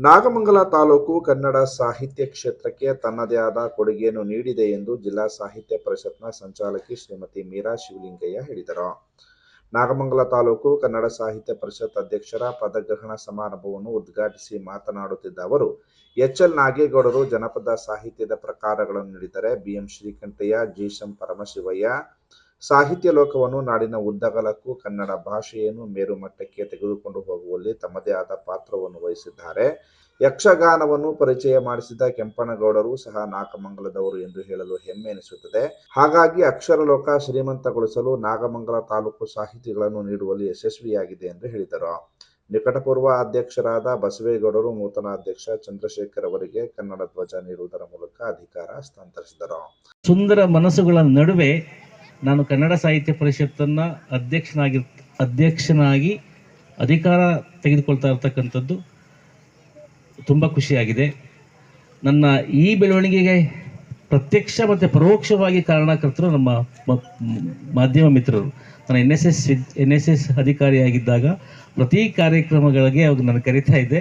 ನಾಗಮಂಗಲ ತಾಲೂಕು ಕನ್ನಡ ಸಾಹಿತ್ಯ ಕ್ಷೇತ್ರಕ್ಕೆ ತನ್ನದೇ ಆದ ಕೊಡುಗೆಯನ್ನು ನೀಡಿದೆ ಎಂದು ಜಿಲ್ಲಾ ಸಾಹಿತ್ಯ ಪರಿಷತ್ನ ಸಂಚಾಲಕಿ ಶ್ರೀಮತಿ ಮೀರಾ ಶಿವಲಿಂಗಯ್ಯ ಹೇಳಿದರು. ನಾಗಮಂಗಲ ತಾಲೂಕು ಕನ್ನಡ ಸಾಹಿತ್ಯ ಪರಿಷತ್ ಅಧ್ಯಕ್ಷರ ಪದಗ್ರಹಣ ಸಮಾರಂಭವನ್ನು ಉದ್ಘಾಟಿಸಿ ಮಾತನಾಡುತ್ತಿದ್ದ ಅವರು, ಎಚ್ ಎಲ್ ನಾಗೇಗೌಡರು ಜನಪದ ಸಾಹಿತ್ಯದ ಪ್ರಕಾರಗಳನ್ನು ನೀಡಿದರೆ ಬಿಎಂ ಶ್ರೀಕಂಠಯ್ಯ ಜಿಶಂ ಪರಮಶಿವಯ್ಯ ಸಾಹಿತ್ಯ ಲೋಕವನ್ನು ನಾಡಿನ ಉದ್ದಗಲಕ್ಕೂ ಕನ್ನಡ ಭಾಷೆಯನ್ನು ಮೇರುಮಟ್ಟಕ್ಕೆ ತೆಗೆದುಕೊಂಡು ಹೋಗುವಲ್ಲಿ ತಮ್ಮದೇ ಆದ ಪಾತ್ರವನ್ನು ವಹಿಸಿದ್ದಾರೆ. ಯಕ್ಷಗಾನವನ್ನು ಪರಿಚಯ ಮಾಡಿಸಿದ ಕೆಂಪನಗೌಡರು ಸಹ ನಾಗಮಂಗಲದವರು ಎಂದು ಹೇಳಲು ಹೆಮ್ಮೆ ಎನಿಸುತ್ತದೆ. ಹಾಗಾಗಿ ಅಕ್ಷರಲೋಕ ಶ್ರೀಮಂತಗೊಳಿಸಲು ನಾಗಮಂಗಲ ತಾಲೂಕು ಸಾಹಿತಿಗಳನ್ನು ನೀಡುವಲ್ಲಿ ಯಶಸ್ವಿಯಾಗಿದೆ ಎಂದು ಹೇಳಿದರು. ನಿಕಟಪೂರ್ವ ಅಧ್ಯಕ್ಷರಾದ ಬಸವೇಗೌಡರು ನೂತನ ಅಧ್ಯಕ್ಷ ಚಂದ್ರಶೇಖರ್ ಅವರಿಗೆ ಕನ್ನಡ ಧ್ವಜ ನೀಡುವುದರ ಮೂಲಕ ಅಧಿಕಾರ ಹಸ್ತಾಂತರಿಸಿದರು. ಸುಂದರ ಮನಸ್ಸುಗಳ ನಡುವೆ ನಾನು ಕನ್ನಡ ಸಾಹಿತ್ಯ ಪರಿಷತ್ತನ್ನು ಅಧ್ಯಕ್ಷನಾಗಿ ಅಧ್ಯಕ್ಷನಾಗಿ ಅಧಿಕಾರ ತೆಗೆದುಕೊಳ್ತಾ ಇರ್ತಕ್ಕಂಥದ್ದು ತುಂಬ ಖುಷಿಯಾಗಿದೆ. ನನ್ನ ಈ ಬೆಳವಣಿಗೆಗೆ ಪ್ರತ್ಯಕ್ಷ ಮತ್ತು ಪರೋಕ್ಷವಾಗಿ ಕಾರಣಕರ್ತರು ನಮ್ಮ ಮಾಧ್ಯಮ ಮಿತ್ರರು. ನಾನು N S S N S S ಅಧಿಕಾರಿಯಾಗಿದ್ದಾಗ ಪ್ರತಿ ಕಾರ್ಯಕ್ರಮಗಳಿಗೆ ಅವಾಗ ನಾನು ಕರಿತಾ ಇದ್ದೆ.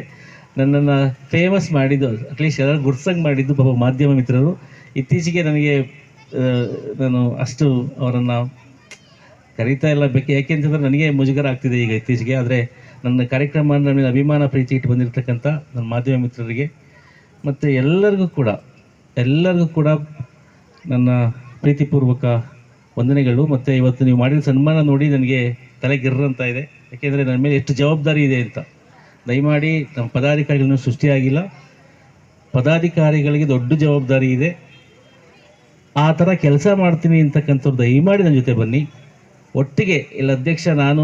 ನನ್ನನ್ನು ಫೇಮಸ್ ಮಾಡಿದ್ದು ಅಟ್ಲೀಸ್ಟ್ ಎಲ್ಲರೂ ಗುರ್ಸಂಗ್ ಮಾಡಿದ್ದು ಪಾಪ ಮಾಧ್ಯಮ ಮಿತ್ರರು. ಇತ್ತೀಚೆಗೆ ನನಗೆ ನಾನು ಅಷ್ಟು ಅವರನ್ನು ಕರೀತಾ ಇಲ್ಲ. ಬೇಕು ಯಾಕೆಂತಂದ್ರೆ ನನಗೆ ಮುಜುಗರ ಆಗ್ತಿದೆ ಈಗ ಇತ್ತೀಚೆಗೆ. ಆದರೆ ನನ್ನ ಕಾರ್ಯಕ್ರಮ ಮೇಲೆ ಅಭಿಮಾನ, ಪ್ರೀತಿ ಇಟ್ಟು ಬಂದಿರತಕ್ಕಂಥ ನನ್ನ ಮಾಧ್ಯಮ ಮಿತ್ರರಿಗೆ, ಮತ್ತು ಎಲ್ಲರಿಗೂ ಕೂಡ ಎಲ್ಲರಿಗೂ ಕೂಡ ನನ್ನ ಪ್ರೀತಿಪೂರ್ವಕ ವಂದನೆಗಳು. ಮತ್ತು ಇವತ್ತು ನೀವು ಮಾಡಿದ ಸನ್ಮಾನ ನೋಡಿ ನನಗೆ ತಲೆ ಗಿರ್ರಂತ ಇದೆ. ಯಾಕೆಂದರೆ ನನ್ನ ಮೇಲೆ ಎಷ್ಟು ಜವಾಬ್ದಾರಿ ಇದೆ ಅಂತ. ದಯಮಾಡಿ ನಮ್ಮ ಪದಾಧಿಕಾರಿಗಳನ್ನು ಸೃಷ್ಟಿಯಾಗಿಲ್ಲ. ಪದಾಧಿಕಾರಿಗಳಿಗೆ ದೊಡ್ಡ ಜವಾಬ್ದಾರಿ ಇದೆ. ಆ ಥರ ಕೆಲಸ ಮಾಡ್ತೀನಿ ಅಂತಕ್ಕಂಥವ್ರು ದಯಮಾಡಿ ನನ್ನ ಜೊತೆ ಬನ್ನಿ. ಒಟ್ಟಿಗೆ ಇಲ್ಲಿ ಅಧ್ಯಕ್ಷ ನಾನು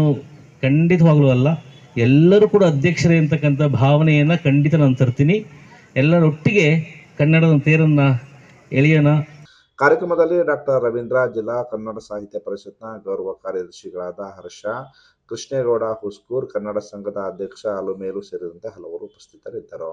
ಖಂಡಿತವಾಗಲೂ ಅಲ್ಲ, ಎಲ್ಲರೂ ಕೂಡ ಅಧ್ಯಕ್ಷರೇ ಅಂತಕ್ಕಂಥ ಭಾವನೆಯನ್ನು ಖಂಡಿತ ನಾನು ತರ್ತೀನಿ. ಎಲ್ಲರೊಟ್ಟಿಗೆ ಕನ್ನಡದ ತೇರನ್ನು ಎಳೆಯೋಣ. ಕಾರ್ಯಕ್ರಮದಲ್ಲಿ ಡಾಕ್ಟರ್ ರವೀಂದ್ರ, ಜಿಲ್ಲಾ ಕನ್ನಡ ಸಾಹಿತ್ಯ ಪರಿಷತ್ನ ಗೌರವ ಕಾರ್ಯದರ್ಶಿಗಳಾದ ಹರ್ಷ, ಕೃಷ್ಣೇಗೌಡ ಹುಸ್ಕೂರ್, ಕನ್ನಡ ಸಂಘದ ಅಧ್ಯಕ್ಷ ಅಲುಮೇಲು ಸೇರಿದಂತೆ ಹಲವರು ಉಪಸ್ಥಿತರಿದ್ದರು.